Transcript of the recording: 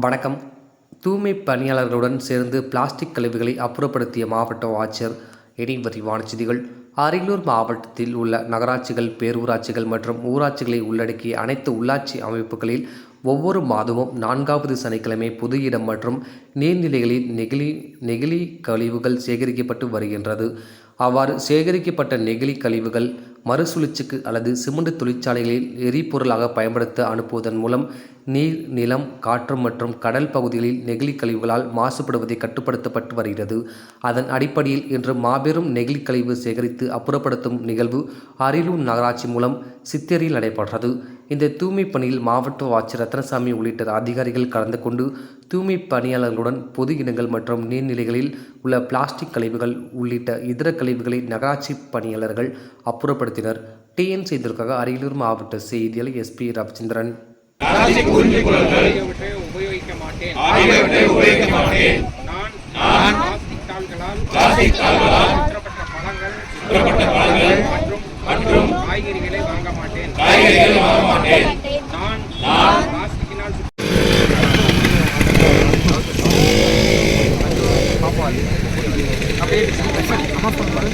வணக்கம். தூய்மை பணியாளர்களுடன் சேர்ந்து பிளாஸ்டிக் கழிவுகளை அப்புறப்படுத்திய மாவட்ட ஆட்சியர் இனி விரிவான செய்திகள். அரியலூர் மாவட்டத்தில் உள்ள நகராட்சிகள் பேரூராட்சிகள் மற்றும் ஊராட்சிகளை உள்ளடக்கிய அனைத்து உள்ளாட்சி அமைப்புகளில் ஒவ்வொரு மாதமும் நான்காவது சனிக்கிழமை பொது இடம் மற்றும் நீர்நிலைகளில் நெகிழி நெகிழி கழிவுகள் சேகரிக்கப்பட்டு வருகின்றது. அவ்வாறு சேகரிக்கப்பட்ட நெகிழி கழிவுகள் மறுசுழற்சிக்கு அல்லது சிமெண்ட் தொழிற்சாலைகளில் எரிபொருளாக பயன்படுத்த அனுப்புவதன் மூலம் நீர் நிலம் காற்று மற்றும் கடல் பகுதிகளில் நெகிழி கழிவுகளால் மாசுபடுவதை கட்டுப்படுத்தப்பட்டு வருகிறது. அதன் அடிப்படையில் இன்று மாபெரும் நெகிழி கழிவு சேகரித்து அப்புறப்படுத்தும் நிகழ்வு அரியலூர் நகராட்சி மூலம் சித்தேரியில் நடைபெற்றது. இந்த தூய்மை பணியில் மாவட்ட ஆட்சியர் ரத்னசாமி உள்ளிட்ட அதிகாரிகள் கலந்து கொண்டு தூய்மை பணியாளர்களுடன் பொது இடங்கள் மற்றும் நீர்நிலைகளில் உள்ள பிளாஸ்டிக் கழிவுகள் உள்ளிட்ட இதர கழிவுகளை நகராட்சி பணியாளர்கள் அப்புறப்படுத்தினர். டிஎன் செய்திற்காக அரியலூர் மாவட்ட செய்தியாளர் எஸ்பி ரவிச்சந்திரன். உபயோகிக்க மாட்டேன். நான் பிளாஸ்டிக் தாள்களால் மாட்டேன் காய்கறிகள் வாங்க மாட்டேன் நான் நான் பிளாஸ்டிக்கினால் பாப்பா அப்படியே அம்மா பண்ணுவாரு